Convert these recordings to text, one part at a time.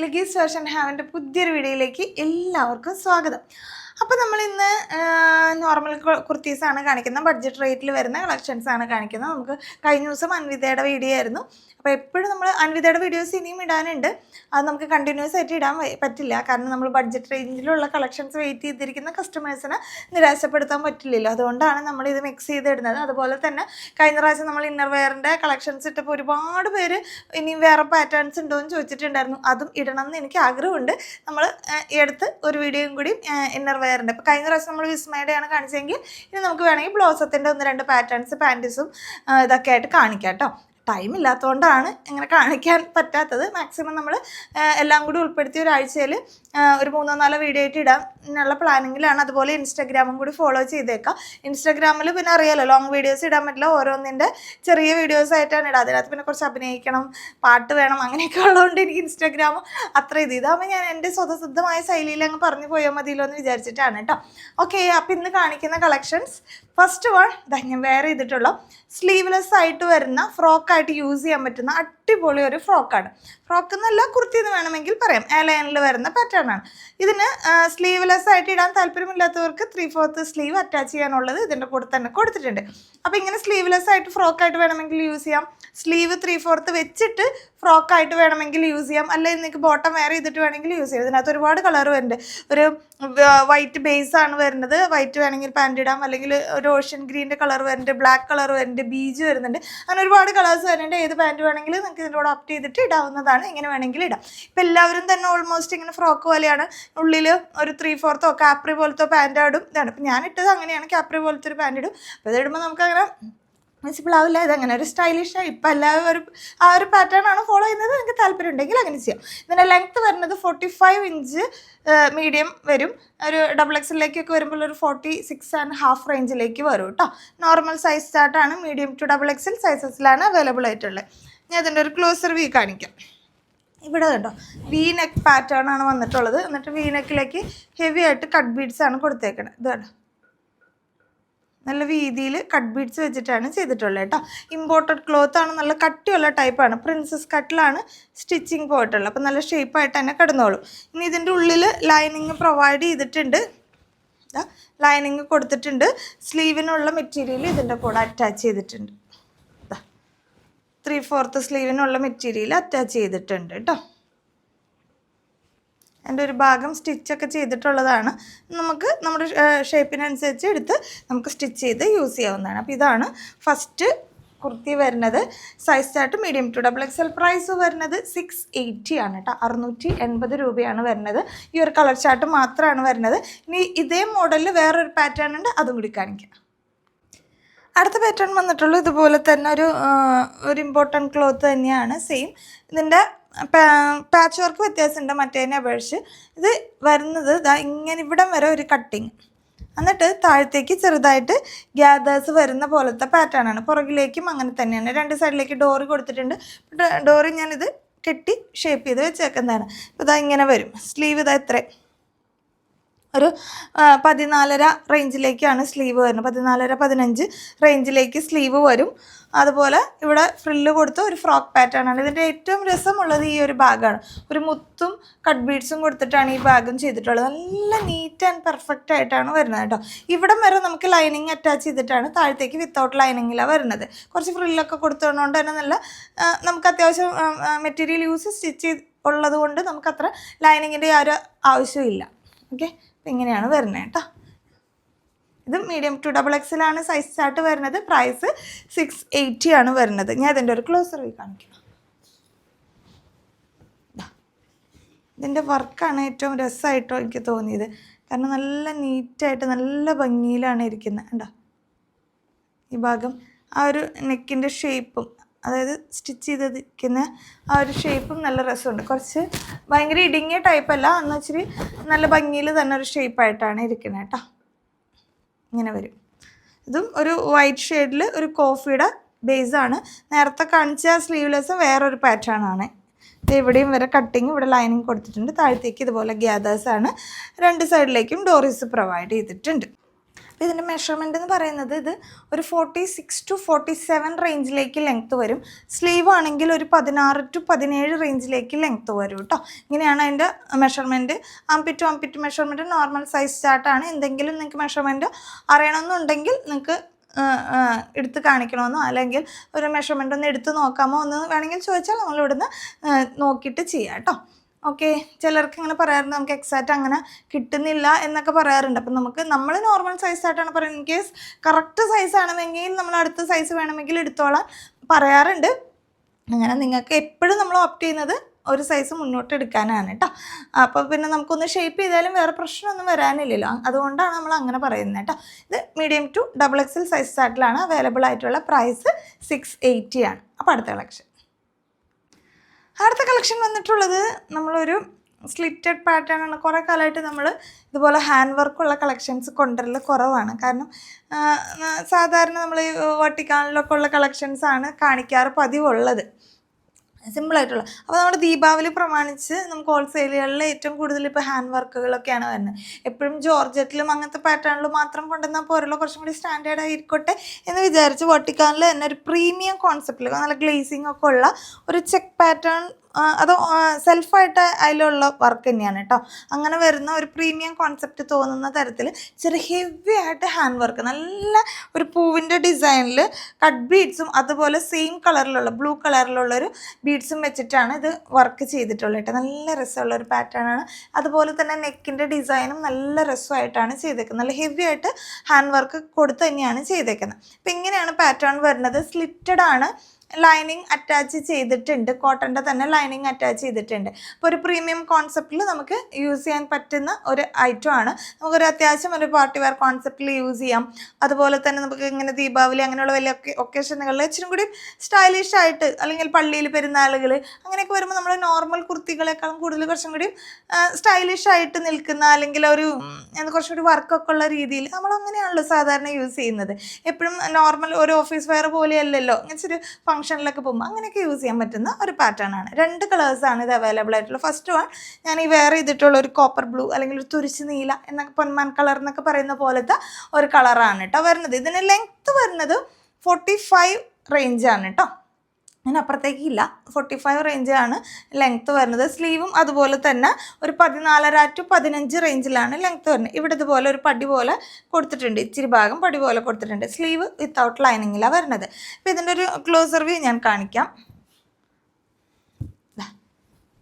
ലഗീസ് fashion ഹാവിന്റെ പുതിയൊരു വീഡിയോയിലേക്ക് എല്ലാവർക്കും സ്വാഗതം. അപ്പോൾ നമ്മൾ ഇന്ന് നോർമൽ കുർത്തീസാണ് കാണിക്കുന്നത്. ബഡ്ജറ്റ് റേറ്റിൽ വരുന്ന കളക്ഷൻസാണ് കാണിക്കുന്നത്. നമുക്ക് കഴിഞ്ഞ ദിവസം അൻവിതയുടെ വീഡിയോ ആയിരുന്നു. അപ്പോൾ എപ്പോഴും നമ്മൾ അൻവിതയുടെ വീഡിയോസ് ഇനിയും ഇടാനുണ്ട്. അത് നമുക്ക് കണ്ടിന്യൂസ് ആയിട്ട് ഇടാൻ പറ്റില്ല. കാരണം നമ്മൾ ബഡ്ജറ്റ് റേഞ്ചിലുള്ള കളക്ഷൻസ് വെയിറ്റ് ചെയ്തിരിക്കുന്ന കസ്റ്റമേഴ്സിനെ നിരാശപ്പെടുത്താൻ പറ്റില്ലല്ലോ. അതുകൊണ്ടാണ് നമ്മൾ ഇത് മിക്സ് ചെയ്തിടുന്നത്. അതുപോലെ തന്നെ കഴിഞ്ഞ പ്രാവശ്യം നമ്മൾ ഇന്നർ വെയറിന്റെ കളക്ഷൻസ് ഇട്ടപ്പോൾ ഒരുപാട് പേര് ഇനിയും വേറെ പാറ്റേൺസ് ഉണ്ടോ എന്ന് ചോദിച്ചിട്ടുണ്ടായിരുന്നു. അതും ഇടണം എന്ന് എനിക്ക് ആഗ്രഹമുണ്ട്. നമ്മൾ എടുത്ത് ഒരു വീഡിയോയും കൂടി ഇന്നർ ഇപ്പോൾ കഴിഞ്ഞ പ്രാവശ്യം നമ്മൾ വിസ്മയുടെയാണ് കാണിച്ചെങ്കിൽ ഇനി നമുക്ക് വേണമെങ്കിൽ ബ്ലൗസത്തിന്റെ ഒന്ന് രണ്ട് പാറ്റേൺസ് പാന്റീസും ഇതൊക്കെ ആയിട്ട് കാണിക്കാം കേട്ടോ ടൈം ഇല്ലാത്തതുകൊണ്ടാണ് ഇങ്ങനെ കാണിക്കാൻ പറ്റാത്തത്. മാക്സിമം നമ്മൾ എല്ലാം കൂടി ഉൾപ്പെടുത്തി ഒരാഴ്ചയിൽ ഒരു മൂന്നോ നാലോ വീഡിയോ ആയിട്ട് ഇടാം എന്നുള്ള പ്ലാനിങ്ങിലാണ്. അതുപോലെ ഇൻസ്റ്റാഗ്രാമും കൂടി ഫോളോ ചെയ്തേക്കാം. ഇൻസ്റ്റാഗ്രാമിൽ പിന്നെ അറിയാലോ ലോങ് വീഡിയോസ് ഇടാൻ പറ്റില്ല. ഓരോന്നിന്റെ ചെറിയ വീഡിയോസ് ആയിട്ടാണ് ഇടുക അതിനകത്ത് പിന്നെ കുറച്ച് അഭിനയിക്കണം പാട്ട് വേണം അങ്ങനെയൊക്കെ ഉള്ളതുകൊണ്ട് എനിക്ക് ഇൻസ്റ്റാഗ്രാം അത്ര ഇത്. ഇതാകുമ്പോൾ ഞാൻ എന്റെ സ്വതസിദ്ധമായ ശൈലിയിൽ അങ്ങ് പറഞ്ഞു പോയാൽ മതിയല്ലോ എന്ന് വിചാരിച്ചിട്ടാണ് കേട്ടോ. ഓക്കെ അപ്പോൾ ഇന്ന് കാണിക്കുന്ന കളക്ഷൻസ് ഫസ്റ്റ് വൺ ഇതാ ഞാൻ വെയർ ചെയ്തിട്ടുള്ള സ്ലീവ്ലെസ് ആയിട്ട് വരുന്ന ഫ്രോക്കായിട്ട് യൂസ് ചെയ്യാൻ പറ്റുന്ന അടിപൊളി ഒരു ഫ്രോക്കാണ് ഫ്രോക്ക് എന്നല്ല കുർത്തി എന്ന് വേണമെങ്കിൽ പറയാം. എ വരുന്ന പാറ്റേൺ ആണ്. ഇതിന് സ്ലീവ്ലെസ് ആയിട്ട് ഇടാൻ താല്പര്യമില്ലാത്തവർക്ക് ത്രീ ഫോർത്ത് സ്ലീവ് അറ്റാച്ച് ചെയ്യാനുള്ളത് ഇതിന്റെ കൂടെ തന്നെ കൊടുത്തിട്ടുണ്ട്. അപ്പോൾ ഇങ്ങനെ സ്ലീവ്ലെസ് ആയിട്ട് ഫ്രോക്കായിട്ട് വേണമെങ്കിൽ യൂസ് ചെയ്യാം. സ്ലീവ് ത്രീ ഫോർത്ത് വെച്ചിട്ട് ഫ്രോക്കായിട്ട് വേണമെങ്കിൽ യൂസ് ചെയ്യാം. അല്ലെങ്കിൽ നിങ്ങൾക്ക് ബോട്ടം വെയർ ചെയ്തിട്ട് വേണമെങ്കിൽ യൂസ് ചെയ്യാം. ഇതിനകത്ത് ഒരുപാട് കളർ വരുന്നുണ്ട്. ഒരു വൈറ്റ് ബേസ് ആണ് വരുന്നത്. വൈറ്റ് വേണമെങ്കിൽ പാന്റ് ഇടാം. അല്ലെങ്കിൽ ഒരു ഓഷ്യൻ ഗ്രീന്റെ കളർ വരുന്നുണ്ട്. ബ്ലാക്ക് കളർ വരുന്നുണ്ട്. ബീജ് വരുന്നുണ്ട്. അങ്ങനെ ഒരുപാട് കളേഴ്സ് വരുന്നുണ്ട്. ഏത് പാന്റ് വേണമെങ്കിലും നിങ്ങൾക്ക് ഇതിന്റെ കൂടെ ഓപ്റ്റ് ചെയ്തിട്ട് ഇടാവുന്നതാണ്. എങ്ങനെ വേണമെങ്കിൽ ഇടാം. ഇപ്പം എല്ലാവരും തന്നെ ഓൾമോസ്റ്റ് ഇങ്ങനെ ഫ്രോക്ക് പോലെയാണ്. ഉള്ളിൽ ഒരു ത്രീ ഫോർത്തോ കാപ്രി പോലത്തെ പാന്റ് ആടും. ഇതാണ്. ഇപ്പം ഞാൻ ഇട്ടത് അങ്ങനെയാണ്. കാപ്രി പോലത്തെ ഒരു പാന്റ് ഇടും. അപ്പോൾ ഇതിടുമ്പോൾ നമുക്ക് അങ്ങനെ വിസിബിൾ ആവില്ല ഇതങ്ങനെ ഒരു സ്റ്റൈലിഷ് ഇപ്പം എല്ലാവരും ആ ഒരു പാറ്റേൺ ആണ് ഫോളോ ചെയ്യുന്നത്. നിങ്ങൾക്ക് താല്പര്യം ഉണ്ടെങ്കിൽ അങ്ങനെ ചെയ്യാം. ഇതിന്റെ ലെങ്ത്ത് വരുന്നത് ഫോർട്ടി ഫൈവ് ഇഞ്ച് മീഡിയം വരും. ഒരു ഡബിൾ എക്സിലേക്കൊക്കെ വരുമ്പോൾ ഒരു ഫോർട്ടി സിക്സ് ആൻഡ് ഹാഫ് റേഞ്ചിലേക്ക് വരും കേട്ടോ നോർമൽ സൈസ് ചാർട്ടാണ് മീഡിയം ടു ഡബിൾ എക്സിൽ സൈസസിലാണ് അവൈലബിൾ ആയിട്ടുള്ളത്. ഞാൻ ഇതിന്റെ ഒരു ക്ലോസർ വ്യൂ കാണിക്കാം. ഇവിടെ കണ്ടോ വി നെക്ക് പാറ്റേൺ ആണ് വന്നിട്ടുള്ളത്. എന്നിട്ട് വി നെക്കിലേക്ക് ഹെവി ആയിട്ട് കട്ട് ബീഡ്സ് ആണ് കൊടുത്തേക്കുന്നത് ഇത് കണ്ടോ? നല്ല രീതിയിൽ കട്ട് ബീഡ്സ് വെച്ചിട്ടാണ് ചെയ്തിട്ടുള്ളത് കേട്ടോ. ഇമ്പോർട്ടഡ് ക്ലോത്ത് ആണ് നല്ല കട്ടിയുള്ള ടൈപ്പാണ് പ്രിൻസസ് കട്ടിലാണ് സ്റ്റിച്ചിങ് പോയിട്ടുള്ളത്. അപ്പോൾ നല്ല ഷേപ്പായിട്ട് തന്നെ കിടന്നോളും. ഇനി ഇതിന്റെ ഉള്ളിൽ ലൈനിങ് പ്രൊവൈഡ് ചെയ്തിട്ടുണ്ട്. ലൈനിങ് കൊടുത്തിട്ടുണ്ട്. സ്ലീവിനുള്ള മെറ്റീരിയൽ ഇതിന്റെ കൂടെ അറ്റാച്ച് ചെയ്തിട്ടുണ്ട്. ത്രീ ഫോർത്ത് സ്ലീവിനുള്ള മെറ്റീരിയൽ അറ്റാച്ച് ചെയ്തിട്ടുണ്ട് കേട്ടോ. എന്റെ ഒരു ഭാഗം സ്റ്റിച്ചൊക്കെ ചെയ്തിട്ടുള്ളതാണ്. നമുക്ക് നമ്മുടെ ഷേപ്പിനനുസരിച്ച് എടുത്ത് നമുക്ക് സ്റ്റിച്ച് ചെയ്ത് യൂസ് ചെയ്യാവുന്നതാണ്. അപ്പോൾ ഇതാണ് ഫസ്റ്റ് കുർത്തി വരുന്നത്. Size chart medium to double X L price വരുന്നത് സിക്സ് എയ്റ്റി ആണ് കേട്ടോ. അറുന്നൂറ്റി എൺപത് രൂപയാണ് വരുന്നത്. ഈ ഒരു കളർ ചാർട്ട് മാത്രമാണ് വരുന്നത്. ഇനി ഇതേ മോഡലിൽ വേറൊരു പാറ്റേൺ ഉണ്ട്. അതും കൂടി കാണിക്കാം. അടുത്ത പാറ്റേൺ വന്നിട്ടുള്ളൂ. ഇതുപോലെ തന്നെ ഒരു ഒരു ഇമ്പോർട്ടന്റ് ക്ലോത്ത് തന്നെയാണ്. സെയിം ഇതിന്റെ പാച്ച് വർക്ക് വ്യത്യാസമുണ്ട്. മറ്റേതിനെ അപേക്ഷിച്ച് ഇത് വരുന്നത് ഇതാ ഇങ്ങനെ ഇവിടം വരെ ഒരു കട്ടിങ് എന്നിട്ട് താഴത്തേക്ക് ചെറുതായിട്ട് ഗ്യാദേഴ്സ് വരുന്ന പോലത്തെ പാറ്റേണാണ് പുറകിലേക്കും അങ്ങനെ തന്നെയാണ്. രണ്ട് സൈഡിലേക്ക് ഡോറ് കൊടുത്തിട്ടുണ്ട്. ഡോറ് ഞാനിത് കെട്ടി ഷേപ്പ് ചെയ്ത് വെച്ചേക്കുന്നതാണ്. അപ്പോൾ ഇതാ ഇങ്ങനെ വരും. സ്ലീവ് ഇതാ ഇത്രയും. ഒരു പതിനാലര റേഞ്ചിലേക്കാണ് സ്ലീവ് വരുന്നത്. പതിനാലര പതിനഞ്ച് റേഞ്ചിലേക്ക് സ്ലീവ് വരും. അതുപോലെ ഇവിടെ ഫ്രില്ല് കൊടുത്ത ഒരു ഫ്രോക്ക് പാറ്റേൺ ആണ്. ഇതിന്റെ ഏറ്റവും രസമുള്ളത് ഈ ഒരു ബാഗാണ്. ഒരു മുത്തും കട്ട് ബീഡ്സും കൊടുത്തിട്ടാണ് ഈ ബാഗും ചെയ്തിട്ടുള്ളത്. നല്ല നീറ്റ് ആൻഡ് പെർഫെക്റ്റ് ആയിട്ടാണ് വരുന്നത് കേട്ടോ. ഇവിടം വരെ നമുക്ക് ലൈനിങ് അറ്റാച്ച് ചെയ്തിട്ടാണ് താഴത്തേക്ക് വിത്തൗട്ട് ലൈനിങ്ങിലാണ് വരുന്നത്. കുറച്ച് ഫ്രില്ലൊക്കെ കൊടുത്തതുകൊണ്ട് തന്നെ നല്ല നമുക്ക് അത്യാവശ്യം മെറ്റീരിയൽ യൂസ് സ്റ്റിച്ച് ഉള്ളത് കൊണ്ട് നമുക്കത്ര ലൈനിങ്ങിന്റെ ആ ഒരു ആവശ്യമില്ല. ഓക്കെ? ഇങ്ങനെയാണ് വരുന്നത് കേട്ടോ. ഇത് മീഡിയം ടു ഡബിൾ എക്സിലാണ് സൈസ് ചാർട്ട് വരുന്നത്. പ്രൈസ് സിക്സ് എയ്റ്റി ആണ് വരുന്നത്. ഞാൻ ഇതിന്റെ ഒരു ക്ലോസർ വീ കാണിക്കാം. ഇതിന്റെ വർക്കാണ് ഏറ്റവും രസമായിട്ടോ എനിക്ക് തോന്നിയത്. കാരണം നല്ല നീറ്റായിട്ട് നല്ല ഭംഗിയിലാണ് ഇരിക്കുന്നത്. കണ്ടോ? ഈ ഭാഗം ആ ഒരു നെക്കിന്റെ ഷേപ്പും അതായത് സ്റ്റിച്ച് ചെയ്തിരിക്കുന്ന ആ ഒരു ഷേപ്പും നല്ല രസമുണ്ട്. കുറച്ച് ഭയങ്കര ഇടുങ്ങിയ ടൈപ്പല്ല എന്ന് വെച്ചാൽ നല്ല ഭംഗിയിൽ തന്നെ ഒരു ഷേപ്പായിട്ടാണ് ഇരിക്കുന്നത് കേട്ടോ ഇങ്ങനെ വരും. ഇതും ഒരു വൈറ്റ് ഷെയ്ഡിൽ ഒരു കോഫിയുടെ ബേസാണ് നേരത്തെ കാണിച്ച സ്ലീവ്ലെസ്സും വേറൊരു ഇത് ഇവിടെയും വരെ കട്ടിങ് ഇവിടെ ലൈനിങ് കൊടുത്തിട്ടുണ്ട്. താഴത്തേക്ക് ഇതുപോലെ ഗ്യാദേഴ്സാണ് രണ്ട് സൈഡിലേക്കും ഡോറീസ് പ്രൊവൈഡ് ചെയ്തിട്ടുണ്ട്. അപ്പോൾ ഇതിന്റെ മെഷർമെന്റ് എന്ന് പറയുന്നത് ഇത് ഒരു forty six to forty seven റേഞ്ചിലേക്ക് length വരും. സ്ലീവ് ആണെങ്കിൽ ഒരു പതിനാറ് ടു പതിനേഴ് റേഞ്ചിലേക്ക് ലെങ്ത്ത് വരും കേട്ടോ ഇങ്ങനെയാണ് അതിന്റെ measurement armpit to armpit measurement normal size ചാർട്ടാണ് എന്തെങ്കിലും നിങ്ങൾക്ക് മെഷർമെന്റ് അറിയണമെന്നുണ്ടെങ്കിൽ നിങ്ങൾക്ക് എടുത്ത് കാണിക്കണമെന്നോ അല്ലെങ്കിൽ ഒരു മെഷർമെന്റ് ഒന്ന് എടുത്ത് നോക്കാമോ എന്ന് വേണമെങ്കിൽ ചോദിച്ചാൽ നമ്മളിവിടുന്ന് നോക്കിയിട്ട് ചെയ്യാം കേട്ടോ ഓക്കെ ചിലർക്ക് ഇങ്ങനെ പറയാറുണ്ട് നമുക്ക് എക്സാക്റ്റ് അങ്ങനെ കിട്ടുന്നില്ല എന്നൊക്കെ പറയാറുണ്ട്. അപ്പം നമുക്ക് നമ്മൾ നോർമൽ സൈസായിട്ടാണ് പറയുന്നത്. ഇൻ കേസ് കറക്റ്റ് സൈസ് ആണെങ്കിൽ നമ്മൾ അടുത്ത സൈസ് വേണമെങ്കിൽ എടുത്തോളാം പറയാറുണ്ട്. അങ്ങനെ നിങ്ങൾക്ക് എപ്പോഴും നമ്മൾ ഓപ്റ്റ് ചെയ്യുന്നത് ഒരു സൈസ് മുന്നോട്ട് എടുക്കാനാണ് കേട്ടോ. അപ്പോൾ പിന്നെ നമുക്കൊന്ന് ഷേപ്പ് ചെയ്താലും വേറെ പ്രശ്നമൊന്നും വരാനില്ലല്ലോ. അതുകൊണ്ടാണ് നമ്മൾ അങ്ങനെ പറയുന്നത് കേട്ടോ. ഇത് medium to double XL size ചാർട്ടിലാണ് available ആയിട്ടുള്ള പ്രൈസ് സിക്സ് എയ്റ്റി ആണ്. അപ്പോൾ അടുത്ത കളക്ഷൻ അടുത്ത കളക്ഷൻ വന്നിട്ടുള്ളത് നമ്മളൊരു സ്ലിറ്റഡ് പാറ്റേൺ ആണ്. കുറേ കാലമായിട്ട് നമ്മൾ ഇതുപോലെ ഹാൻഡ് വർക്കുള്ള കളക്ഷൻസ് കൊണ്ടുവരൽ കുറവാണ്. കാരണം സാധാരണ നമ്മൾ വട്ടിക്കാനിലൊക്കെ ഉള്ള കളക്ഷൻസ് ആണ് കാണിക്കാറ് പതിവുള്ളത്. സിമ്പിളായിട്ടുള്ള അപ്പോൾ നമ്മുടെ ദീപാവലി പ്രമാണിച്ച് നമുക്ക് ഹോൾസെയിലുകളിൽ ഏറ്റവും കൂടുതൽ ഇപ്പോൾ ഹാൻഡ് വർക്കുകളൊക്കെയാണ് വരുന്നത്. എപ്പോഴും ജോർജറ്റിലും അങ്ങനത്തെ പാറ്റേണിലും മാത്രം കൊണ്ടുവന്നാൽ പോരല്ലോ? കുറച്ചും കൂടി സ്റ്റാൻഡേർഡ് ആയിരിക്കട്ടെ എന്ന് വിചാരിച്ച് വട്ടിക്കാനിൽ തന്നെ ഒരു പ്രീമിയം കോൺസെപ്റ്റിൽ നല്ല ഗ്ലേസിംഗ് ഒക്കെ ഉള്ള ഒരു ചെക്ക് പാറ്റേൺ അത് സെൽഫായിട്ട് അതിലുള്ള വർക്ക് തന്നെയാണ് കേട്ടോ അങ്ങനെ വരുന്ന ഒരു പ്രീമിയം കോൺസെപ്റ്റ് തോന്നുന്ന തരത്തിൽ ചെറിയ ഹെവി ആയിട്ട് ഹാൻഡ് വർക്ക് നല്ല ഒരു പൂവിന്റെ ഡിസൈനിൽ കട്ട് ബീഡ്സും അതുപോലെ സെയിം കളറിലുള്ള ബ്ലൂ കളറിലുള്ള ഒരു ബീഡ്സും വെച്ചിട്ടാണ് ഇത് വർക്ക് ചെയ്തിട്ടുള്ളത് കേട്ടോ നല്ല രസമുള്ള ഒരു പാറ്റേൺ ആണ്. അതുപോലെ തന്നെ നെക്കിന്റെ ഡിസൈനും നല്ല രസമായിട്ടാണ് ചെയ്തേക്കുന്നത്. നല്ല ഹെവി ആയിട്ട് ഹാൻഡ് വർക്ക് കൊടുത്ത് തന്നെയാണ് ചെയ്തേക്കുന്നത്. അപ്പം ഇങ്ങനെയാണ് പാറ്റേൺ വരുന്നത്. സ്ലിറ്റഡ് ആണ്. ലൈനിങ് അറ്റാച്ച് ചെയ്തിട്ടുണ്ട്. കോട്ടന്റെ തന്നെ ലൈനിങ് അറ്റാച്ച് ചെയ്തിട്ടുണ്ട്. അപ്പോൾ ഒരു പ്രീമിയം കോൺസെപ്റ്റിൽ നമുക്ക് യൂസ് ചെയ്യാൻ പറ്റുന്ന ഒരു ഐറ്റം ആണ്. നമുക്കൊരു അത്യാവശ്യം ഒരു പാർട്ടി വെയർ കോൺസെപ്റ്റിൽ യൂസ് ചെയ്യാം. അതുപോലെ തന്നെ നമുക്ക് ഇങ്ങനെ ദീപാവലി അങ്ങനെയുള്ള വലിയ ഒക്കേഷനുകളിൽ ഇച്ചിരി കൂടി സ്റ്റൈലിഷ് ആയിട്ട് അല്ലെങ്കിൽ പള്ളിയിൽ പെരുന്നാളുകൾ അങ്ങനെയൊക്കെ വരുമ്പോൾ നമ്മൾ നോർമൽ കുർത്തികളെക്കാളും കൂടുതൽ കുറച്ചും കൂടി സ്റ്റൈലിഷ് ആയിട്ട് നിൽക്കുന്ന അല്ലെങ്കിൽ ഒരു കുറച്ചും കൂടി വർക്കൊക്കെ ഉള്ള രീതിയിൽ നമ്മൾ അങ്ങനെയാണല്ലോ സാധാരണ യൂസ് ചെയ്യുന്നത്. എപ്പോഴും നോർമൽ ഒരു ഓഫീസ് വെയർ പോലെയല്ലല്ലോ. ഇങ്ങനെ ഒരു ഫംഗ്ഷനിലൊക്കെ പോകുമ്പോൾ അങ്ങനെയൊക്കെ യൂസ് ചെയ്യാൻ പറ്റുന്ന ഒരു പാറ്റേൺ ആണ്. രണ്ട് ആണ് ഇത് അവൈലബിൾ ആയിട്ടുള്ള. ഫസ്റ്റ് വൺ ഞാൻ ഈ വെയർ ചെയ്തിട്ടുള്ള ഒരു കോപ്പർ ബ്ലൂ അല്ലെങ്കിൽ ഒരു തുരിച്ച് നീല എന്നൊക്കെ പൊന്മാൻ കളർ എന്നൊക്കെ പറയുന്ന പോലത്തെ ഒരു കളറാണ് കേട്ടോ വരുന്നത്. ഇതിന് ലെങ്ത്ത് വരുന്നത് ഫോർട്ടി ഫൈവ് റേഞ്ചാണ് കേട്ടോ അതിനപ്പുറത്തേക്ക് ഇല്ല. ഫോർട്ടി ഫൈവ് റേഞ്ചാണ് ലെങ്ത്ത് വരുന്നത്. സ്ലീവും അതുപോലെ തന്നെ ഒരു പതിനാലര ടു പതിനഞ്ച് റേഞ്ചിലാണ് ലെങ്ത്ത് വരുന്നത്. ഇവിടെ ഇതുപോലെ ഒരു പടി പോലെ കൊടുത്തിട്ടുണ്ട്. ഇച്ചിരി ഭാഗം പടി പോലെ കൊടുത്തിട്ടുണ്ട്. സ്ലീവ് വിത്തൗട്ട് ലൈനിങ്ങിലാണ് വരുന്നത്. അപ്പോൾ ഇതിന്റെ ഒരു ക്ലോസർ വ്യൂ ഞാൻ കാണിക്കാം.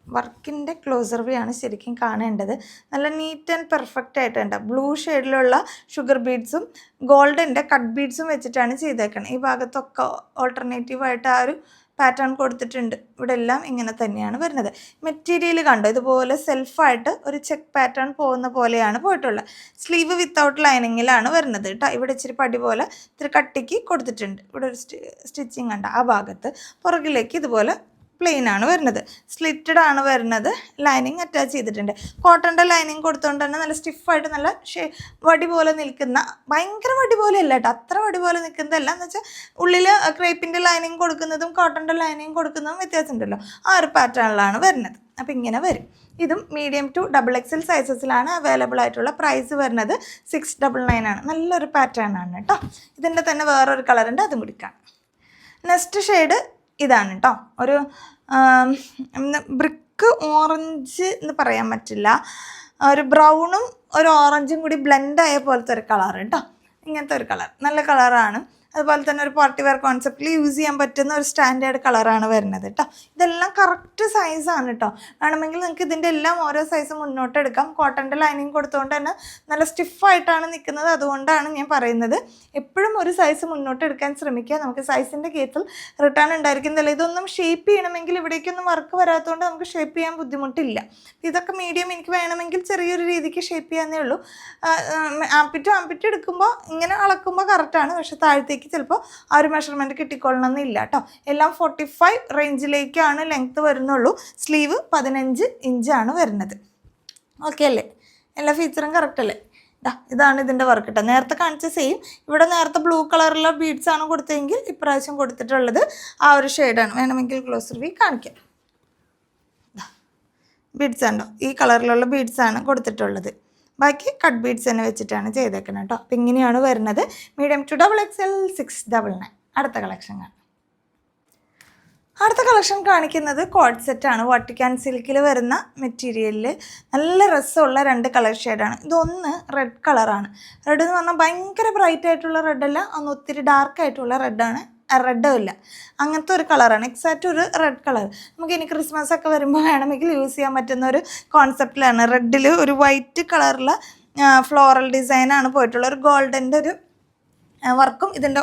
വർക്കിന്റെ ക്ലോസർ വ്യൂ ആണ് ശരിക്കും കാണേണ്ടത്. നല്ല നീറ്റ് ആൻഡ് പെർഫെക്റ്റ് ആയിട്ടുണ്ട്. ബ്ലൂ ഷെയ്ഡിലുള്ള ഷുഗർ ബീഡ്സും ഗോൾഡിന്റെ കട്ട് ബീഡ്സും വെച്ചിട്ടാണ് ചെയ്തേക്കുന്നത് ഈ ഭാഗത്തൊക്കെ ഓൾട്ടർനേറ്റീവായിട്ട് ആ ഒരു പാറ്റേൺ കൊടുത്തിട്ടുണ്ട്. ഇവിടെ എല്ലാം ഇങ്ങനെ തന്നെയാണ് വരുന്നത്. മെറ്റീരിയൽ കണ്ടോ? ഇതുപോലെ സെൽഫായിട്ട് ഒരു ചെക്ക് പാറ്റേൺ പോകുന്ന പോലെയാണ് പോയിട്ടുള്ളത്. സ്ലീവ് വിത്തൗട്ട് ലൈനിങ്ങിലാണ് വരുന്നത് കേട്ടോ. ഇവിടെ ഇച്ചിരി പടി പോലെ ഇത്തിരി കട്ടിക്ക് കൊടുത്തിട്ടുണ്ട്. ഇവിടെ ഒരു സ്റ്റിച്ചിങ് കണ്ട? ആ ഭാഗത്ത്. പുറകിലേക്ക് ഇതുപോലെ പ്ലെയിൻ ആണ് വരുന്നത്. സ്ലിറ്റഡ് ആണ് വരുന്നത്. ലൈനിങ് അറ്റാച്ച് ചെയ്തിട്ടുണ്ട്. കോട്ടന്റെ ലൈനിങ് കൊടുത്തുകൊണ്ട് തന്നെ നല്ല സ്റ്റിഫായിട്ട് നല്ല വടി പോലെ നിൽക്കുന്ന ഭയങ്കര വടി പോലെ അല്ല കേട്ടോ അത്ര വടി പോലെ നിൽക്കുന്നതല്ല. എന്ന് വെച്ചാൽ ഉള്ളിൽ ക്രേപ്പിന്റെ ലൈനിങ് കൊടുക്കുന്നതും കോട്ടന്റെ ലൈനിങ് കൊടുക്കുന്നതും വ്യത്യാസമുണ്ടല്ലോ. ആ ഒരു പാറ്റേണിലാണ് വരുന്നത്. അപ്പോൾ ഇങ്ങനെ വരും. ഇതും മീഡിയം ടു ഡബിൾ എക്സൽ സൈസസിലാണ് അവൈലബിൾ ആയിട്ടുള്ള പ്രൈസ് വരുന്നത്. സിക്സ് ഡബിൾ നയൻ ആണ്. നല്ലൊരു പാറ്റേൺ ആണ് കേട്ടോ ഇതിന്റെ തന്നെ വേറൊരു കളറുണ്ട് അതും കൂടി കാണാം. നെക്സ്റ്റ് ഷെയ്ഡ് ഇതാണ് കേട്ടോ ഒരു ബ്രിക്ക് ഓറഞ്ച് എന്ന് പറയാൻ പറ്റില്ല. ഒരു ബ്രൗണും ഒരു ഓറഞ്ചും കൂടി ബ്ലെൻഡായ പോലത്തെ ഒരു കളർ കേട്ടോ ഇങ്ങനത്തെ ഒരു കളർ. നല്ല കളറാണ്. അതുപോലെ തന്നെ ഒരു പാർട്ടി വെയർ കോൺസെപ്റ്റിൽ യൂസ് ചെയ്യാൻ പറ്റുന്ന ഒരു സ്റ്റാൻഡേർഡ് കളറാണ് വരുന്നത് കേട്ടോ ഇതെല്ലാം കറക്റ്റ് സൈസാണ് കേട്ടോ വേണമെങ്കിൽ നിങ്ങൾക്ക് ഇതിന്റെ എല്ലാം ഓരോ സൈസ് മുന്നോട്ട് എടുക്കാം. കോട്ടന്റെ ലൈനിങ് കൊടുത്തുകൊണ്ട് തന്നെ നല്ല സ്റ്റിഫായിട്ടാണ് നിൽക്കുന്നത് അതുകൊണ്ടാണ് ഞാൻ പറയുന്നത്. എപ്പോഴും ഒരു സൈസ് മുന്നോട്ട് എടുക്കാൻ ശ്രമിക്കുക. നമുക്ക് സൈസിന്റെ കേസിൽ റിട്ടേൺ ഉണ്ടായിരിക്കുന്നില്ല ഇതൊന്നും ഷേപ്പ് ചെയ്യണമെങ്കിൽ ഇവിടേക്കൊന്നും വർക്ക് വരാത്തതുകൊണ്ട് നമുക്ക് ഷേപ്പ് ചെയ്യാൻ ബുദ്ധിമുട്ടില്ല. ഇതൊക്കെ മീഡിയം എനിക്ക് വേണമെങ്കിൽ ചെറിയൊരു രീതിക്ക് ഷേപ്പ് ചെയ്യാന്നേ ഉള്ളൂ. ആപ്പിറ്റും ആപ്പിറ്റും എടുക്കുമ്പോൾ ഇങ്ങനെ അളക്കുമ്പോൾ കറക്റ്റാണ് പക്ഷേ താഴത്തേക്ക് ചിലപ്പോൾ ആ ഒരു മെഷർമെന്റ് കിട്ടിക്കൊള്ളണമെന്നില്ല കേട്ടോ എല്ലാം ഫോർട്ടി ഫൈവ് റേഞ്ചിലേക്കാണ് ലെങ്ത്ത് വരുന്നുള്ളൂ. സ്ലീവ് പതിനഞ്ച് ഇഞ്ചാണ് വരുന്നത്. ഓക്കെ അല്ലേ? എല്ലാ ഫീച്ചറും കറക്റ്റ് അല്ലേ? ദാ ഇതാണ് ഇതിന്റെ വർക്ക് കേട്ടോ നേരത്തെ കാണിച്ച സെയിം ഇവിടെ നേരത്തെ ബ്ലൂ കളറുള്ള ബീഡ്സ് ആണ് കൊടുത്തതെങ്കിൽ ഇപ്രാവശ്യം കൊടുത്തിട്ടുള്ളത് ആ ഒരു ഷെയ്ഡാണ് വേണമെങ്കിൽ ക്ലോസർ വി കാണിക്കാം. ബീഡ്സ് ഉണ്ടോ ഈ കളറിലുള്ള ബീഡ്സ് ആണ് കൊടുത്തിട്ടുള്ളത്. ബാക്കി കട്ട് ബീഡ്സ് തന്നെ വെച്ചിട്ടാണ് ചെയ്തേക്കുന്നത് കേട്ടോ അപ്പം ഇങ്ങനെയാണ് വരുന്നത്. Medium to double X L six double nine അടുത്ത കളക്ഷൻ കാണാം. അടുത്ത കളക്ഷൻ കാണിക്കുന്നത് കോഡ് സെറ്റാണ് വട്ടിക്കാൻ സിൽക്കിൽ വരുന്ന മെറ്റീരിയലിൽ നല്ല രസമുള്ള രണ്ട് കളർ ഷെയ്ഡാണ് ഇതൊന്ന് റെഡ് കളറാണ് റെഡ് എന്ന് പറഞ്ഞാൽ ഭയങ്കര ബ്രൈറ്റ് ആയിട്ടുള്ള റെഡല്ല അന്ന് ഒത്തിരി ഡാർക്ക് ആയിട്ടുള്ള റെഡാണ് റെഡും ഇല്ല. അങ്ങനത്തെ ഒരു കളറാണ്. എക്സാക്റ്റ് ഒരു റെഡ് കളർ. നമുക്ക് ഇനി ക്രിസ്മസ് ഒക്കെ വരുമ്പോൾ വേണമെങ്കിൽ യൂസ് ചെയ്യാൻ പറ്റുന്ന ഒരു കോൺസെപ്റ്റിലാണ് റെഡിൽ ഒരു വൈറ്റ് കളറുള്ള ഫ്ലോറൽ ഡിസൈനാണ് പോയിട്ടുള്ള ഒരു ഗോൾഡന്റെ ഒരു വർക്കും ഇതിന്റെ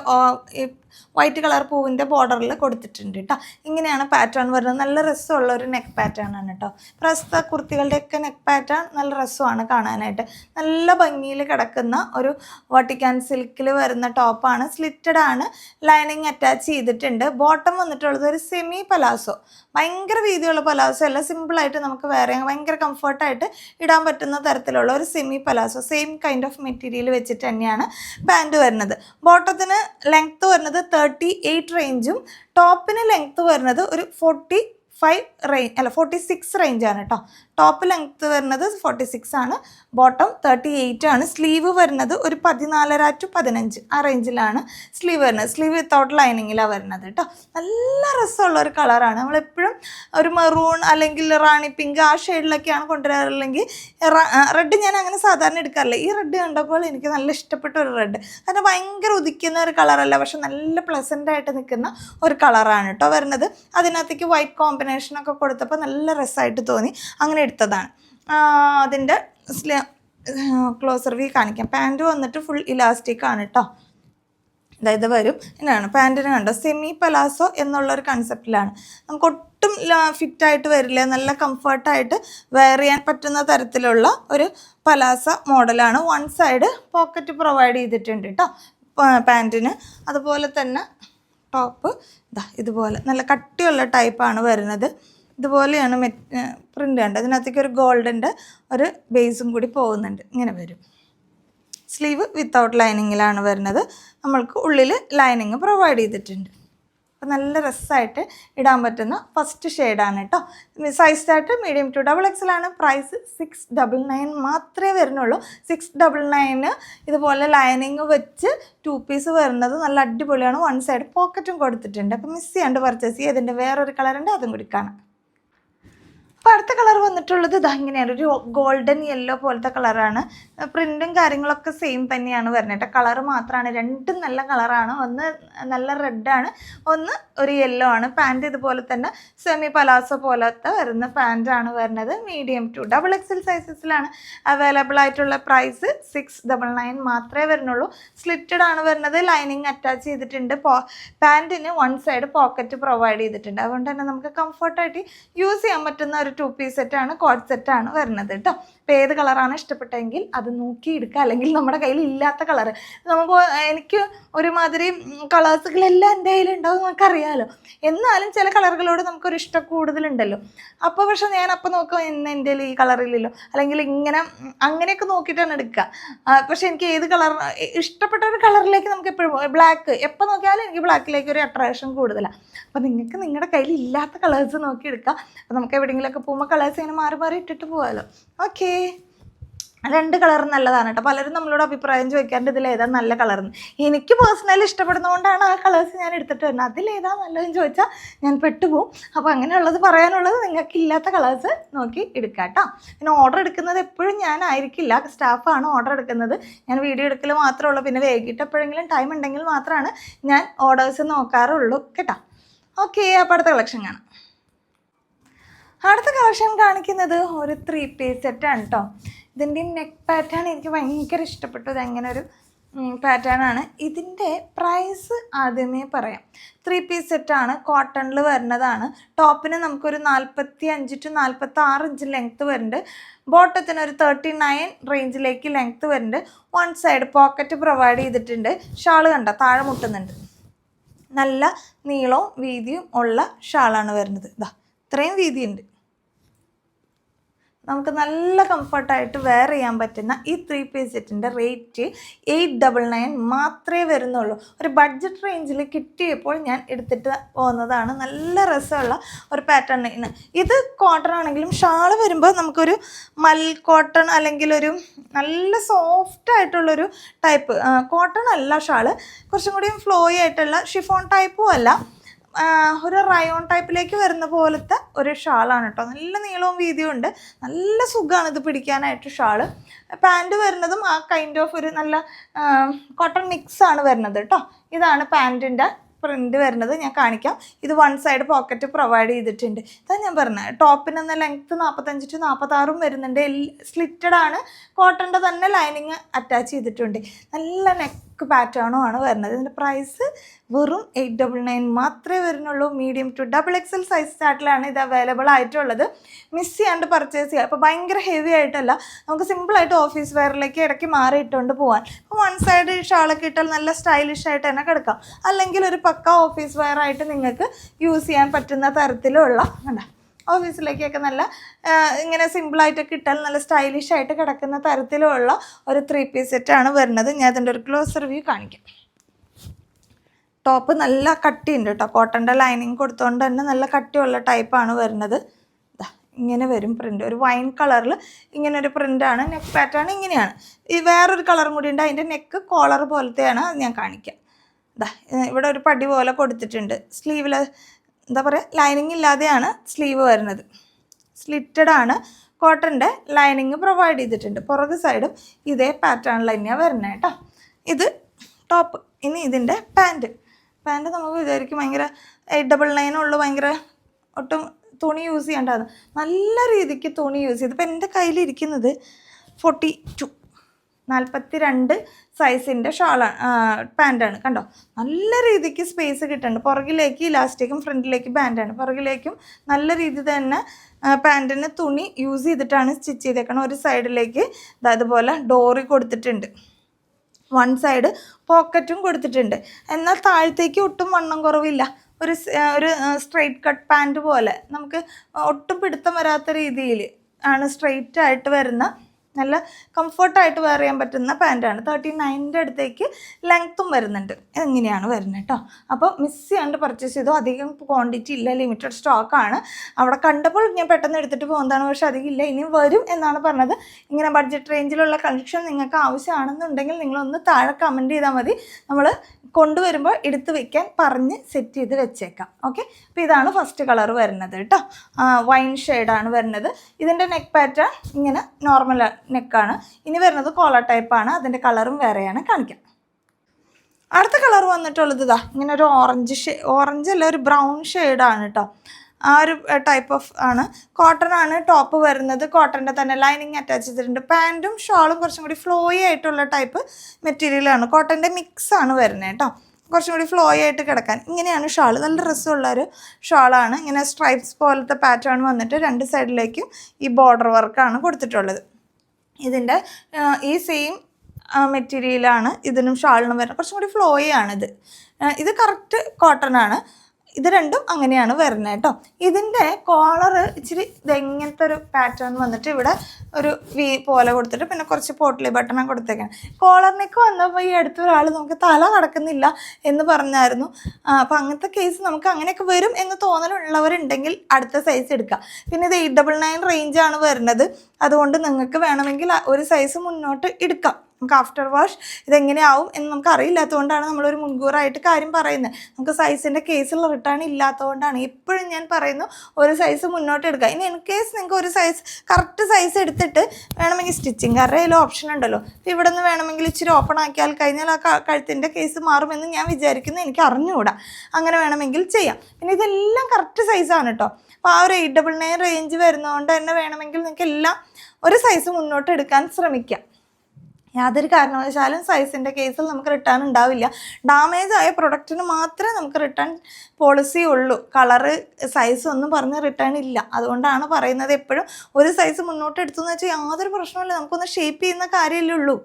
വൈറ്റ് കളർ പൂവിന്റെ ബോർഡറിൽ കൊടുത്തിട്ടുണ്ട് കേട്ടോ ഇങ്ങനെയാണ് പാറ്റേൺ വരുന്നത്. നല്ല രസമുള്ള ഒരു നെക്ക് പാറ്റേൺ ആണ് കേട്ടോ പ്രസ്ത കുർത്തികളുടെയൊക്കെ നെക്ക് പാറ്റേൺ നല്ല രസമാണ് കാണാനായിട്ട്. നല്ല ഭംഗിയിൽ കിടക്കുന്ന ഒരു വട്ടിക്കാൻ സിൽക്കിൽ വരുന്ന ടോപ്പാണ് സ്ലിറ്റഡ് ആണ്. ലൈനിങ് അറ്റാച്ച് ചെയ്തിട്ടുണ്ട്. ബോട്ടം വന്നിട്ടുള്ളത് ഒരു സെമി പലാസോ ഭയങ്കര വീതിയുള്ള പലാസോ അല്ല. സിമ്പിളായിട്ട് നമുക്ക് വേറെ ഭയങ്കര കംഫർട്ടായിട്ട് ഇടാൻ പറ്റുന്ന തരത്തിലുള്ള ഒരു semi palazzo same kind of material വെച്ചിട്ട് തന്നെയാണ് പാന്റ് വരുന്നത്. ബോട്ടത്തിന് ലെങ്ത്ത് വരുന്നത് തേർട്ടി എയ്റ്റ് റേഞ്ചും ടോപ്പിന് ലെങ്ത്ത് വരുന്നത് ഒരു ഫോർട്ടി ഫൈവ് റേഞ്ച് അല്ല ഫോർട്ടി സിക്സ് റേഞ്ചാണ് കേട്ടോ ടോപ്പ് ലെങ്ത്ത് വരുന്നത് ഫോർട്ടി സിക്സ് ആണ്. ബോട്ടം തേർട്ടി എയ്റ്റ് ആണ്. സ്ലീവ് വരുന്നത് ഒരു പതിനാലര ടു പതിനഞ്ച് ആ റേഞ്ചിലാണ് സ്ലീവ് വരുന്നത്. സ്ലീവ് വിത്തൗട്ട് ലൈനിങ്ങിലാണ് വരുന്നത് കേട്ടോ നല്ല രസമുള്ള ഒരു കളറാണ് നമ്മളെപ്പോഴും ഒരു മെറൂൺ അല്ലെങ്കിൽ റാണി പിങ്ക് ആ ഷെയ്ഡിലൊക്കെയാണ് കൊണ്ടുവരാറില്ലെങ്കിൽ റെഡ് ഞാൻ അങ്ങനെ സാധാരണ എടുക്കാറില്ല. ഈ റെഡ് കണ്ടപ്പോൾ എനിക്ക് നല്ല ഇഷ്ടപ്പെട്ട ഒരു റെഡ് കാരണം ഭയങ്കര ഉദിക്കുന്ന ഒരു കളറല്ല പക്ഷെ നല്ല പ്ലസന്റ് ആയിട്ട് നിൽക്കുന്ന ഒരു കളറാണ് കേട്ടോ വരുന്നത്. അതിനകത്തേക്ക് വൈറ്റ് കോമ്പിനേഷനൊക്കെ കൊടുത്തപ്പോൾ നല്ല രസമായിട്ട് തോന്നി. അങ്ങനെ എടുത്തതാണ്. അതിന്റെ ക്ലോസർ വി കാണിക്കാം. പാന്റ് വന്നിട്ട് ഫുൾ ഇലാസ്റ്റിക് ആണ് കേട്ടോ അതായത് വരും. എന്നാണ് പാന്റിന് കണ്ടോ? സെമി പലാസോ എന്നുള്ളൊരു കൺസെപ്റ്റിലാണ് നമുക്ക് ഒട്ടും ഫിറ്റായിട്ട് വരില്ല. നല്ല കംഫർട്ടായിട്ട് വെയർ ചെയ്യാൻ പറ്റുന്ന തരത്തിലുള്ള ഒരു പലാസ മോഡലാണ് വൺ സൈഡ് പോക്കറ്റ് പ്രൊവൈഡ് ചെയ്തിട്ടുണ്ട് കേട്ടോ പാന്റിന് അതുപോലെ തന്നെ ടോപ്പ്. ഇതാ ഇതുപോലെ. നല്ല കട്ടിയുള്ള ടൈപ്പാണ് വരുന്നത്. ഇതുപോലെയാണ് മെ പ്രിന്റ് കണ്ടത് ഇതിനകത്തേക്ക് ഒരു ഗോൾഡിന്റെ ഒരു ബേസും കൂടി പോകുന്നുണ്ട്. ഇങ്ങനെ വരും. സ്ലീവ് വിത്തൗട്ട് ലൈനിങ്ങിലാണ് വരുന്നത്. നമ്മൾക്ക് ഉള്ളിൽ ലൈനിങ് പ്രൊവൈഡ് ചെയ്തിട്ടുണ്ട്. അപ്പോൾ നല്ല രസമായിട്ട് ഇടാൻ പറ്റുന്ന ഫസ്റ്റ് ഷെയ്ഡാണ് കേട്ടോ size chart medium to double XL ആണ് പ്രൈസ് സിക്സ് ഡബിൾ നയൻ മാത്രമേ വരുന്നുള്ളൂ. സിക്സ് ഡബിൾ നയന് ഇതുപോലെ ലൈനിങ് വെച്ച് ടു പീസ് വരുന്നത് നല്ല അടിപൊളിയാണ്. വൺ സൈഡ് പോക്കറ്റും കൊടുത്തിട്ടുണ്ട്. അപ്പോൾ മിസ് ചെയ്യാണ്ട് പർച്ചേസ് ചെയ്യുക ഇതിന്റെ വേറൊരു കളറുണ്ട് അതും കൂടി കാണാം. അപ്പോൾ അടുത്ത കളർ വന്നിട്ടുള്ളത് ഇതാ ഇങ്ങനെയാണ്. ഒരു ഗോൾഡൻ യെല്ലോ പോലത്തെ കളറാണ്. പ്രിന്റും കാര്യങ്ങളൊക്കെ സെയിം തന്നെയാണ് വരുന്നത് കേട്ടോ. കളർ മാത്രമാണ് രണ്ടും നല്ല കളറാണ്. ഒന്ന് നല്ല റെഡാണ്. ഒന്ന് ഒരു യെല്ലോ ആണ്. പാന്റ് ഇതുപോലെ തന്നെ സെമി പലാസോ പോലത്തെ വരുന്ന പാന്റാണ് വരുന്നത്. മീഡിയം ടു ഡബിൾ എക്സൽ സൈസസിലാണ് അവൈലബിൾ ആയിട്ടുള്ള പ്രൈസ് സിക്സ് ഡബിൾ നയൻ മാത്രമേ വരുന്നുള്ളൂ. സ്ലിറ്റഡ് ആണ് വരുന്നത്. ലൈനിങ് അറ്റാച്ച് ചെയ്തിട്ടുണ്ട്. പോ പാന്റിന് വൺ സൈഡ് പോക്കറ്റ് പ്രൊവൈഡ് ചെയ്തിട്ടുണ്ട്. അതുകൊണ്ട് തന്നെ നമുക്ക് കംഫർട്ടായിട്ട് യൂസ് ചെയ്യാൻ പറ്റുന്ന ഒരു ടു പീസ് സെറ്റാണ് കോഡ് സെറ്റാണ് വരുന്നത് കേട്ടോ അപ്പോൾ ഏത് കളറാണ് ഇഷ്ടപ്പെട്ടെങ്കിൽ അത് നോക്കി എടുക്കുക. അല്ലെങ്കിൽ നമ്മുടെ കയ്യിൽ ഇല്ലാത്ത കളർ നമുക്ക് എനിക്ക് ഒരുമാതിരി കളേഴ്സുകളെല്ലാം എന്റെ കയ്യിലുണ്ടാവും നമുക്കറിയാമല്ലോ എന്നാലും ചില കളറുകളോട് നമുക്കൊരു ഇഷ്ടം കൂടുതലുണ്ടല്ലോ. അപ്പോൾ പക്ഷെ ഞാൻ അപ്പോൾ നോക്കാം ഇന്ന് എന്റെ ഈ കളറില്ലല്ലോ. അല്ലെങ്കിൽ ഇങ്ങനെ അങ്ങനെയൊക്കെ നോക്കിയിട്ടാണ് എടുക്കുക. പക്ഷേ പക്ഷെ എനിക്ക് ഏത് കളർ ഇഷ്ടപ്പെട്ട ഒരു കളറിലേക്ക് നമുക്ക് എപ്പോഴും ബ്ലാക്ക് എപ്പോൾ നോക്കിയാലും എനിക്ക് ബ്ലാക്കിലേക്ക് ഒരു അട്രാക്ഷൻ കൂടുതലാണ് അപ്പോൾ നിങ്ങൾക്ക് നിങ്ങളുടെ കയ്യിൽ ഇല്ലാത്ത കളേഴ്സ് നോക്കി എടുക്കുക. അപ്പോൾ നമുക്ക് എവിടെയെങ്കിലുമൊക്കെ പോകുമ്പോൾ കളേഴ്സ് ഇങ്ങനെ മാറി മാറി ഇട്ടിട്ട് പോകാമല്ലോ ഓക്കേ. രണ്ട് കളർ നല്ലതാണ് കേട്ടോ പലരും നമ്മളോട് അഭിപ്രായം ചോദിക്കാറുണ്ട് ഇതിൽ ഏതാ നല്ല കളർ? എനിക്ക് പേഴ്സണലി ഇഷ്ടപ്പെടുന്നതുകൊണ്ടാണ് ആ കളേഴ്സ് ഞാൻ എടുത്തിട്ട് വരുന്നത്. അതിലേതാ നല്ലതെന്ന് ചോദിച്ചാൽ ഞാൻ പെട്ടുപോകും. അപ്പോൾ അങ്ങനെയുള്ളത് പറയാനുള്ളത് നിങ്ങൾക്ക് ഇല്ലാത്ത കളേഴ്സ് നോക്കി എടുക്കുക കേട്ടോ പിന്നെ ഓർഡർ എടുക്കുന്നത് എപ്പോഴും ഞാനായിരിക്കില്ല സ്റ്റാഫാണ് ഓർഡർ എടുക്കുന്നത്. ഞാൻ വീഡിയോ എടുക്കൽ മാത്രമേ ഉള്ളൂ. പിന്നെ വൈകിട്ട് എപ്പോഴെങ്കിലും ടൈം ഉണ്ടെങ്കിൽ മാത്രമാണ് ഞാൻ ഓർഡേഴ്സ് നോക്കാറുള്ളൂ. കേട്ടോ. ഓക്കെ അപ്പോൾ അടുത്ത കളക്ഷൻ കാണാം. അടുത്ത കളക്ഷൻ കാണിക്കുന്നത് ഒരു ത്രീ പീസ് സെറ്റാണ് കേട്ടോ ഇതിന്റെ നെക്ക് പാറ്റേൺ എനിക്ക് ഭയങ്കര ഇഷ്ടപ്പെട്ടു. അതെങ്ങനെ ഒരു പാറ്റേൺ ആണ്. ഇതിന്റെ പ്രൈസ് ആദ്യമേ പറയാം. ത്രീ പീസ് സെറ്റാണ് കോട്ടണിൽ വരുന്നതാണ്. ടോപ്പിന് നമുക്കൊരു നാൽപ്പത്തി അഞ്ച് ടു നാൽപ്പത്തി ആറ് ഇഞ്ച് ലെങ്ത്ത് വരുന്നുണ്ട്. ബോട്ടത്തിന് ഒരു തേർട്ടി നയൻ റേഞ്ചിലേക്ക് ലെങ്ത്ത് വരുന്നുണ്ട്. വൺ സൈഡ് പോക്കറ്റ് പ്രൊവൈഡ് ചെയ്തിട്ടുണ്ട്. ഷാൾ കണ്ട? താഴെ മുട്ടുന്നുണ്ട്. നല്ല നീളവും വീതിയും ഉള്ള ഷാളാണ് വരുന്നത്. ഇതാ ഇത്രയും രീതിയുണ്ട്. നമുക്ക് നല്ല കംഫർട്ടായിട്ട് വെയർ ചെയ്യാൻ പറ്റുന്ന ഈ ത്രീ പീസ് സെറ്റിന്റെ റേറ്റ് എയ്റ്റ് ഡബിൾ നയൻ മാത്രമേ വരുന്നുള്ളൂ. ഒരു ബഡ്ജറ്റ് റേഞ്ചിൽ കിട്ടിയപ്പോൾ ഞാൻ എടുത്തിട്ട് പോകുന്നതാണ്. നല്ല രസമുള്ള ഒരു പാറ്റേൺ ഇത് കോട്ടൺ ആണെങ്കിലും ഷാൾ വരുമ്പോൾ നമുക്കൊരു മൽ കോട്ടൺ അല്ലെങ്കിൽ ഒരു നല്ല സോഫ്റ്റ് ആയിട്ടുള്ളൊരു ടൈപ്പ് കോട്ടൺ അല്ല ഷാൾ കുറച്ചും കൂടി ഫ്ലോയി ആയിട്ടുള്ള ഷിഫോൺ ടൈപ്പും അല്ല. ഒരു റയോൺ ടൈപ്പിലേക്ക് വരുന്ന പോലത്തെ ഒരു ഷാളാണ് കേട്ടോ. നല്ല നീളവും വീതിയും ഉണ്ട്. നല്ല സുഖമാണ് ഇത് പിടിക്കാനായിട്ട് ഷാൾ. പാന്റ് വരുന്നതും ആ കൈൻഡ് ഓഫ് ഒരു നല്ല കോട്ടൺ മിക്സ് ആണ് വരുന്നത് കേട്ടോ. ഇതാണ് പാന്റിന്റെ പ്രിന്റ് വരുന്നത്. ഞാൻ കാണിക്കാം. ഇത് വൺ സൈഡ് പോക്കറ്റ് പ്രൊവൈഡ് ചെയ്തിട്ടുണ്ട്. ഇതാണ് ഞാൻ പറഞ്ഞത്. ടോപ്പിനെന്ന ലെങ്ത്ത് നാൽപ്പത്തഞ്ച് ടു നാൽപ്പത്താറും വരുന്നുണ്ട്. സ്ലിറ്റഡ് ആണ്. കോട്ടന്റെ തന്നെ ലൈനിങ് അറ്റാച്ച് ചെയ്തിട്ടുണ്ട്. നല്ല നെക്ക് പാറ്റേണും ആണ് വരുന്നത്. ഇതിന്റെ പ്രൈസ് വെറും എയ്റ്റ് ഡബിൾ നയൻ മാത്രമേ വരുന്നുള്ളൂ. Medium to double XL size ചാർട്ടിലാണ് ഇത് അവൈലബിൾ ആയിട്ടുള്ളത്. മിസ് ചെയ്യാണ്ട് പർച്ചേസ് ചെയ്യുക അപ്പോൾ ഭയങ്കര ഹെവി ആയിട്ടല്ല. നമുക്ക് സിമ്പിളായിട്ട് ഓഫീസ് വെയറിലേക്ക് ഇടയ്ക്ക് മാറി ഇട്ടുകൊണ്ട് പോകാൻ അപ്പോൾ വൺ സൈഡ് ഷാളൊക്കെ ഇട്ടാൽ നല്ല സ്റ്റൈലിഷ് ആയിട്ട് തന്നെ കിടക്കാം. അല്ലെങ്കിൽ ഒരു പക്ക ഓഫീസ് വെയറായിട്ട് നിങ്ങൾക്ക് യൂസ് ചെയ്യാൻ പറ്റുന്ന തരത്തിലുള്ള കണ്ട? ഓഫീസിലേക്കൊക്കെ നല്ല ഇങ്ങനെ സിമ്പിളായിട്ടൊക്കെ ഇട്ടാൽ നല്ല സ്റ്റൈലിഷ് ആയിട്ട് കിടക്കുന്ന തരത്തിലുള്ള ഒരു ത്രീ പീസ് സെറ്റാണ് വരുന്നത്. ഞാൻ അതിന്റെ ഒരു ക്ലോസ് റിവ്യൂ കാണിക്കാം. ടോപ്പ് നല്ല കട്ടിയുണ്ട് കേട്ടോ കോട്ടന്റെ ലൈനിങ് കൊടുത്തുകൊണ്ട് തന്നെ നല്ല കട്ടിയുള്ള ടൈപ്പാണ് വരുന്നത്. ഇങ്ങനെ വരും പ്രിന്റ് ഒരു വൈൻ കളറിൽ ഇങ്ങനെ ഒരു പ്രിന്റാണ് നെക്ക് പാറ്റേൺ ഇങ്ങനെയാണ്. ഈ വേറൊരു കളറും കൂടി ഉണ്ട്. അതിന്റെ നെക്ക് കോളർ പോലത്തെയാണ് അത് ഞാൻ കാണിക്കാം ഇതാ ഇവിടെ ഒരു പടി പോലെ കൊടുത്തിട്ടുണ്ട്. സ്ലീവിൽ എന്താ പറയുക ലൈനിങ് ഇല്ലാതെയാണ് സ്ലീവ് വരുന്നത്. സ്ലിറ്റഡ് ആണ് കോട്ടന്റെ ലൈനിങ് പ്രൊവൈഡ് ചെയ്തിട്ടുണ്ട്. പുറകു സൈഡും ഇതേ പാറ്റേണിൽ തന്നെയാണ് വരുന്നത് കേട്ടോ. ഇത് ടോപ്പ് ഇനി ഇതിന്റെ പാന്റ് പാന്റ് നമുക്ക് വിചാരിക്കും ഭയങ്കര എയ്റ്റ് ഡബിൾ നയനുള്ളൂ ഭയങ്കര ഒട്ടും തുണി യൂസ് ചെയ്യേണ്ടതാണ് നല്ല രീതിക്ക് തുണി യൂസ് ചെയ്ത്. ഇപ്പം എന്റെ കയ്യിലിരിക്കുന്നത് ഫോർട്ടി ടു നാൽപ്പത്തി രണ്ട് സൈസിന്റെ ഷോളാണ് പാന്റാണ് കണ്ടോ? നല്ല രീതിക്ക് സ്പേസ് കിട്ടുന്നുണ്ട് പുറകിലേക്ക് ഇലാസ്റ്റിക്കും ഫ്രണ്ടിലേക്ക് പാന്റാണ് പുറകിലേക്കും നല്ല രീതി തന്നെ പാന്റിന് തുണി യൂസ് ചെയ്തിട്ടാണ് സ്റ്റിച്ച് ചെയ്തേക്കണം ഒരു സൈഡിലേക്ക് അതുപോലെ ഡോറി കൊടുത്തിട്ടുണ്ട്. വൺ സൈഡ് പോക്കറ്റും കൊടുത്തിട്ടുണ്ട്. എന്നാൽ താഴത്തേക്ക് ഒട്ടും വണ്ണം കുറവില്ല. ഒരു ഒരു സ്ട്രെയിറ്റ് കട്ട് പാന്റ് പോലെ. നമുക്ക് ഒട്ടും പിടുത്തം വരാത്ത രീതിയിൽ ആണ് സ്ട്രെയിറ്റ് ആയിട്ട് വരുന്ന നല്ല കംഫർട്ടായിട്ട് വെയർ ചെയ്യാൻ പറ്റുന്ന പാന്റാണ് തേർട്ടി നയന്റെ അടുത്തേക്ക് ലെങ്ത്തും വരുന്നുണ്ട്. എങ്ങനെയാണ് വരുന്നത് കേട്ടോ അപ്പോൾ മിസ് ചെയ്യാണ്ട് പർച്ചേസ് ചെയ്തു. അധികം ക്വാണ്ടിറ്റി ഇല്ല ലിമിറ്റഡ് സ്റ്റോക്കാണ് അവിടെ കണ്ടപ്പോൾ ഞാൻ പെട്ടെന്ന് എടുത്തിട്ട് പോകുന്നതാണ്. പക്ഷേ അധികം ഇല്ല. ഇനിയും വരും എന്നാണ് പറഞ്ഞത്. ഇങ്ങനെ ബഡ്ജറ്റ് റേഞ്ചിലുള്ള കളക്ഷൻ നിങ്ങൾക്ക് ആവശ്യമാണെന്നുണ്ടെങ്കിൽ നിങ്ങളൊന്ന് താഴെ കമന്റ് ചെയ്താൽ മതി. നമ്മൾ കൊണ്ടുവരുമ്പോൾ എടുത്ത് വെക്കാൻ പറഞ്ഞ് സെറ്റ് ചെയ്ത് വെച്ചേക്കാം. ഓക്കെ അപ്പോൾ ഇതാണ് ഫസ്റ്റ് കളർ വരുന്നത് കേട്ടോ. വൈൻ ഷെയ്ഡാണ് വരുന്നത്. ഇതിന്റെ നെക്ക് പാറ്റേൺ ഇങ്ങനെ നോർമൽ നെക്കാണ് ഇനി വരുന്നത് കോളർ ടൈപ്പാണ് അതിന്റെ കളറും വേറെയാണ്. കാണിക്കാം. അടുത്ത കളർ വന്നിട്ടുള്ളത് ഇതാ. ഇങ്ങനെ ഒരു ഓറഞ്ച് ഷേ ഓറഞ്ച് അല്ല ഒരു ബ്രൗൺ ഷെയ്ഡാണ് കേട്ടോ. ആ ഒരു ടൈപ്പ് ഓഫ് ആണ്. കോട്ടൺ ആണ് ടോപ്പ് വരുന്നത്. കോട്ടന്റെ തന്നെ ലൈനിങ് അറ്റാച്ച് ചെയ്തിട്ടുണ്ട്. പാന്റും ഷോളും കുറച്ചും കൂടി ഫ്ലോയി ആയിട്ടുള്ള ടൈപ്പ് മെറ്റീരിയലാണ് കോട്ടന്റെ മിക്സ് ആണ് വരുന്നത് കേട്ടോ. കുറച്ചും കൂടി ഫ്ലോയി ആയിട്ട് കിടക്കാൻ. ഇങ്ങനെയാണ് ഷാൾ നല്ല രസമുള്ള ഒരു ഷാളാണ് ഇങ്ങനെ സ്ട്രൈപ്സ് പോലത്തെ പാറ്റേൺ വന്നിട്ട് രണ്ട് സൈഡിലേക്കും ഈ ബോർഡർ വർക്കാണ് കൊടുത്തിട്ടുള്ളത്. ഇതിന്റെ ഈ സെയിം മെറ്റീരിയലാണ് ഇതിനും ഷാളിനും വരുന്നത്. കുറച്ചും കൂടി ഫ്ലോയി ആണിത്. ഇത് കറക്റ്റ് കോട്ടൺ ആണ്. ഇത് രണ്ടും അങ്ങനെയാണ് വരുന്നത് കേട്ടോ. ഇതിന്റെ കോളർ ഇച്ചിരി ഇതെങ്ങനത്തെ ഒരു പാറ്റേൺ വന്നിട്ട് ഇവിടെ ഒരു വി പോലെ കൊടുത്തിട്ട് പിന്നെ കുറച്ച് പോട്ടിലെ ബട്ടണം കൊടുത്തേക്കാണ്. കോളറിനേക്ക് വന്നപ്പോൾ ഈ അടുത്ത ഒരാൾ നമുക്ക് തല നടക്കുന്നില്ല എന്ന് പറഞ്ഞായിരുന്നു. അപ്പോൾ അങ്ങനത്തെ കേസ് നമുക്ക് അങ്ങനെയൊക്കെ വരും എന്ന് തോന്നലുള്ളവരുണ്ടെങ്കിൽ അടുത്ത സൈസ് എടുക്കുക പിന്നെ ഇത് എയ്റ്റ് ഡബിൾ നയൻ റേഞ്ചാണ് വരുന്നത്. അതുകൊണ്ട് നിങ്ങൾക്ക് വേണമെങ്കിൽ ഒരു സൈസ് മുന്നോട്ട് എടുക്കാം. നമുക്ക് ആഫ്റ്റർ വാഷ് ഇതെങ്ങനെയാവും എന്ന് നമുക്ക് അറിയില്ലാത്തതുകൊണ്ടാണ് നമ്മളൊരു മുൻകൂറായിട്ട് കാര്യം പറയുന്നത്. നമുക്ക് സൈസിന്റെ കേസിൽ റിട്ടേൺ ഇല്ലാത്തതുകൊണ്ടാണ്. എപ്പോഴും ഞാൻ പറയുന്നു ഒരു സൈസ് മുന്നോട്ട് എടുക്കുക. ഇനി ഇൻ കേസ് നിങ്ങൾക്ക് ഒരു സൈസ് കറക്റ്റ് സൈസ് എടുത്തിട്ട് വേണമെങ്കിൽ സ്റ്റിച്ചിങ് കയ്യിൽ ഓപ്ഷൻ ഉണ്ടല്ലോ. ഇവിടെ നിന്ന് വേണമെങ്കിൽ ഇച്ചിരി ഓപ്പൺ ആക്കിയാൽ കഴിഞ്ഞാൽ ആ കഴുത്തിന്റെ കേസ് മാറുമെന്ന് ഞാൻ വിചാരിക്കുന്നു. എനിക്ക് അറിഞ്ഞുകൂടാ. അങ്ങനെ വേണമെങ്കിൽ ചെയ്യാം. പിന്നെ ഇതെല്ലാം കറക്റ്റ് സൈസാണ് കേട്ടോ അപ്പോൾ ആ ഒരു എയ്റ്റ് ഡബിൾ നയൻ റേഞ്ച് വരുന്നതുകൊണ്ട് തന്നെ വേണമെങ്കിൽ നിങ്ങൾക്ക് എല്ലാം ഒരു സൈസ് മുന്നോട്ട് എടുക്കാൻ ശ്രമിക്കാം. യാതൊരു കാരണവശാലും സൈസിന്റെ കേസിൽ നമുക്ക് റിട്ടേൺ ഉണ്ടാവില്ല. ഡാമേജ് ആയ പ്രൊഡക്റ്റിന് മാത്രമേ നമുക്ക് റിട്ടേൺ പോളിസി ഉള്ളൂ. കളറ് സൈസ് ഒന്നും പറഞ്ഞ് റിട്ടേൺ ഇല്ല. അതുകൊണ്ടാണ് പറയുന്നത് എപ്പോഴും ഒരു സൈസ് മുന്നോട്ട് എടുത്തു വെച്ചാൽ യാതൊരു പ്രശ്നമില്ല നമുക്കൊന്ന് ഷേപ്പ് ചെയ്യുന്ന കാര്യമല്ലേ ഉള്ളൂ.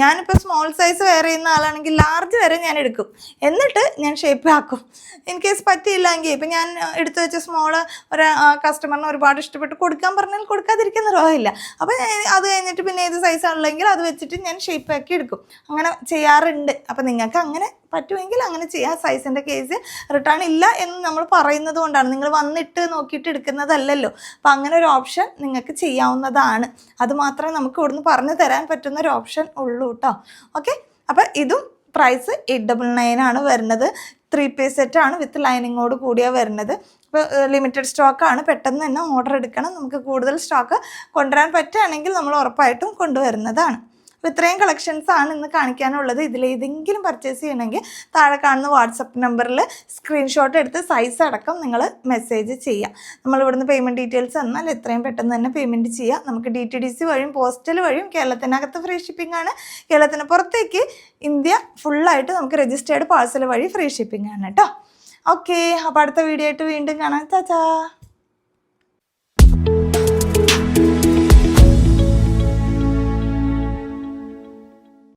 ഞാനിപ്പോൾ സ്മോൾ സൈസ് വെയർ ചെയ്യുന്ന ആളാണെങ്കിൽ ലാർജ് വരെ ഞാൻ എടുക്കും. എന്നിട്ട് ഞാൻ ഷേപ്പ് ആക്കും. ഇൻ കേസ് പറ്റിയില്ലെങ്കിൽ ഇപ്പം ഞാൻ എടുത്തു വെച്ച സ്മോൾ ഒരു കസ്റ്റമറിന് ഒരുപാട് ഇഷ്ടപ്പെട്ട് കൊടുക്കാൻ പറഞ്ഞാൽ കൊടുക്കാതിരിക്കാൻ നിർവാഹമില്ല. അപ്പോൾ അത് കഴിഞ്ഞിട്ട് പിന്നെ ഏത് സൈസാണുള്ളെങ്കിൽ അത് വെച്ചിട്ട് ഞാൻ ഷേപ്പ് ആക്കി എടുക്കും. അങ്ങനെ ചെയ്യാറുണ്ട്. അപ്പം നിങ്ങൾക്ക് അങ്ങനെ പറ്റുമെങ്കിൽ അങ്ങനെ ചെയ്യാം. സൈസിന്റെ കേസ് റിട്ടേൺ ഇല്ല എന്ന് നമ്മൾ പറയുന്നത് കൊണ്ടാണ്. നിങ്ങൾ വന്നിട്ട് നോക്കിയിട്ട് എടുക്കുന്നതല്ലല്ലോ. അപ്പം അങ്ങനെ ഒരു ഓപ്ഷൻ നിങ്ങൾക്ക് ചെയ്യാവുന്നതാണ്. അത് മാത്രമേ നമുക്ക് ഇവിടുന്ന് പറഞ്ഞു തരാൻ പറ്റുന്ന ഒരു ഓപ്ഷൻ ഉള്ളൂ. കേട്ടോ ഓക്കെ അപ്പോൾ ഇതും പ്രൈസ് എയ്റ്റ് ഡബിൾ നയൻ ആണ് വരുന്നത്. ത്രീ പീസ് ആണ് വിത്ത് ലൈനിങ്ങോട് കൂടിയാണ് വരുന്നത്. ഇപ്പോൾ ലിമിറ്റഡ് സ്റ്റോക്കാണ് പെട്ടെന്ന് തന്നെ ഓർഡർ എടുക്കണം. നമുക്ക് കൂടുതൽ സ്റ്റോക്ക് കൊണ്ടുവരാൻ പറ്റുകയാണെങ്കിൽ നമ്മൾ ഉറപ്പായിട്ടും കൊണ്ടുവരുന്നതാണ്. അപ്പോൾ ഇത്രയും കളക്ഷൻസ് ആണ് ഇന്ന് കാണിക്കാനുള്ളത്. ഇതിൽ ഏതെങ്കിലും പർച്ചേസ് ചെയ്യണമെങ്കിൽ താഴെ കാണുന്ന വാട്സപ്പ് നമ്പറിൽ സ്ക്രീൻഷോട്ട് എടുത്ത് സൈസ് അടക്കം നിങ്ങൾ മെസ്സേജ് ചെയ്യുക നമ്മൾ ഇവിടുന്ന് പേയ്മെന്റ് ഡീറ്റെയിൽസ് തന്നാൽ എത്രയും പെട്ടെന്ന് തന്നെ പേയ്മെന്റ് ചെയ്യുക നമുക്ക് ഡി ടി ഡി സി വഴിയും പോസ്റ്റൽ വഴിയും കേരളത്തിനകത്ത് ഫ്രീ ഷിപ്പിംഗ് ആണ്. കേരളത്തിന് പുറത്തേക്ക് ഇന്ത്യ ഫുള്ളായിട്ട് നമുക്ക് രജിസ്റ്റേർഡ് പാഴ്സൽ വഴി ഫ്രീ ഷിപ്പിംഗ് ആണ് കേട്ടോ ഓക്കെ അപ്പോൾ അടുത്ത വീഡിയോ ആയിട്ട് വീണ്ടും കാണാം. ചാച്ചാ